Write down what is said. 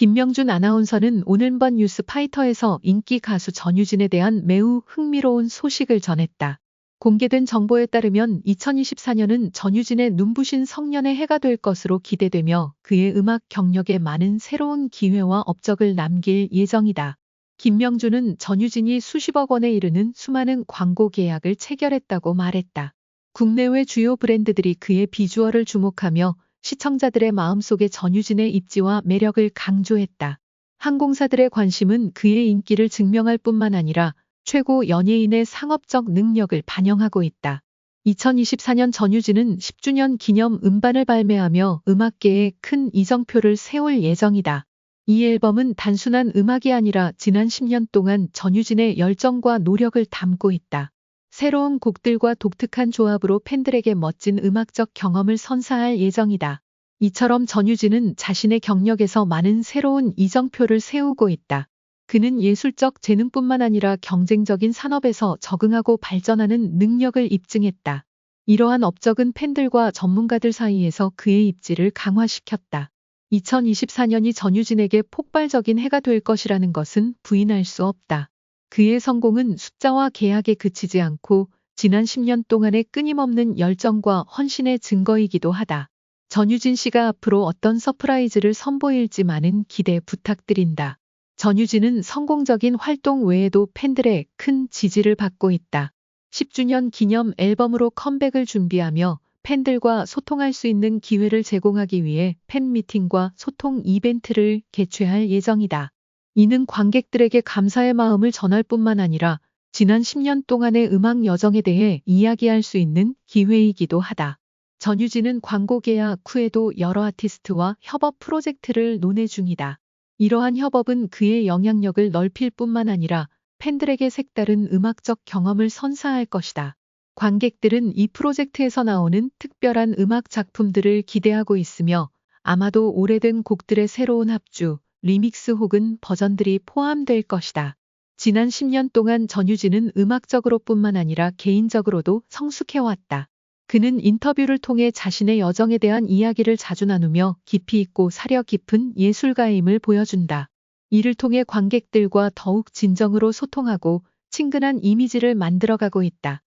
김명준 아나운서는 오늘번 뉴스 파이터에서 인기 가수 전유진에 대한 매우 흥미로운 소식을 전했다. 공개된 정보에 따르면 2024년은 전유진의 눈부신 성년의 해가 될 것으로 기대되며 그의 음악 경력에 많은 새로운 기회와 업적을 남길 예정이다. 김명준은 전유진이 수십억 원에 이르는 수많은 광고 계약을 체결했다고 말했다. 국내외 주요 브랜드들이 그의 비주얼을 주목하며 시청자들의 마음속에 전유진의 입지와 매력을 강조했다. 항공사들의 관심은 그의 인기를 증명할 뿐만 아니라 최고 연예인의 상업적 능력을 반영하고 있다. 2024년 전유진은 10주년 기념 음반을 발매하며 음악계에 큰 이정표를 세울 예정이다. 이 앨범은 단순한 음악이 아니라 지난 10년 동안 전유진의 열정과 노력을 담고 있다. 새로운 곡들과 독특한 조합으로 팬들에게 멋진 음악적 경험을 선사할 예정이다. 이처럼 전유진은 자신의 경력에서 많은 새로운 이정표를 세우고 있다. 그는 예술적 재능뿐만 아니라 경쟁적인 산업에서 적응하고 발전하는 능력을 입증했다. 이러한 업적은 팬들과 전문가들 사이에서 그의 입지를 강화시켰다. 2024년이 전유진에게 폭발적인 해가 될 것이라는 것은 부인할 수 없다. 그의 성공은 숫자와 계약에 그치지 않고 지난 10년 동안의 끊임없는 열정과 헌신의 증거이기도 하다. 전유진 씨가 앞으로 어떤 서프라이즈를 선보일지 많은 기대 부탁드린다. 전유진은 성공적인 활동 외에도 팬들의 큰 지지를 받고 있다. 10주년 기념 앨범으로 컴백을 준비하며 팬들과 소통할 수 있는 기회를 제공하기 위해 팬미팅과 소통 이벤트를 개최할 예정이다. 이는 관객들에게 감사의 마음을 전할 뿐만 아니라 지난 10년 동안의 음악 여정에 대해 이야기할 수 있는 기회이기도 하다. 전유진은 광고 계약 후에도 여러 아티스트와 협업 프로젝트를 논의 중이다. 이러한 협업은 그의 영향력을 넓힐 뿐만 아니라 팬들에게 색다른 음악적 경험을 선사할 것이다. 관객들은 이 프로젝트에서 나오는 특별한 음악 작품들을 기대하고 있으며 아마도 오래된 곡들의 새로운 합주, 리믹스 혹은 버전들이 포함될 것이다. 지난 10년 동안 전유진은 음악적으로 뿐만 아니라 개인적으로도 성숙해왔다. 그는 인터뷰를 통해 자신의 여정에 대한 이야기를 자주 나누며 깊이 있고 사려 깊은 예술가임을 보여준다. 이를 통해 관객들과 더욱 진정으로 소통하고 친근한 이미지를 만들어가고 있다.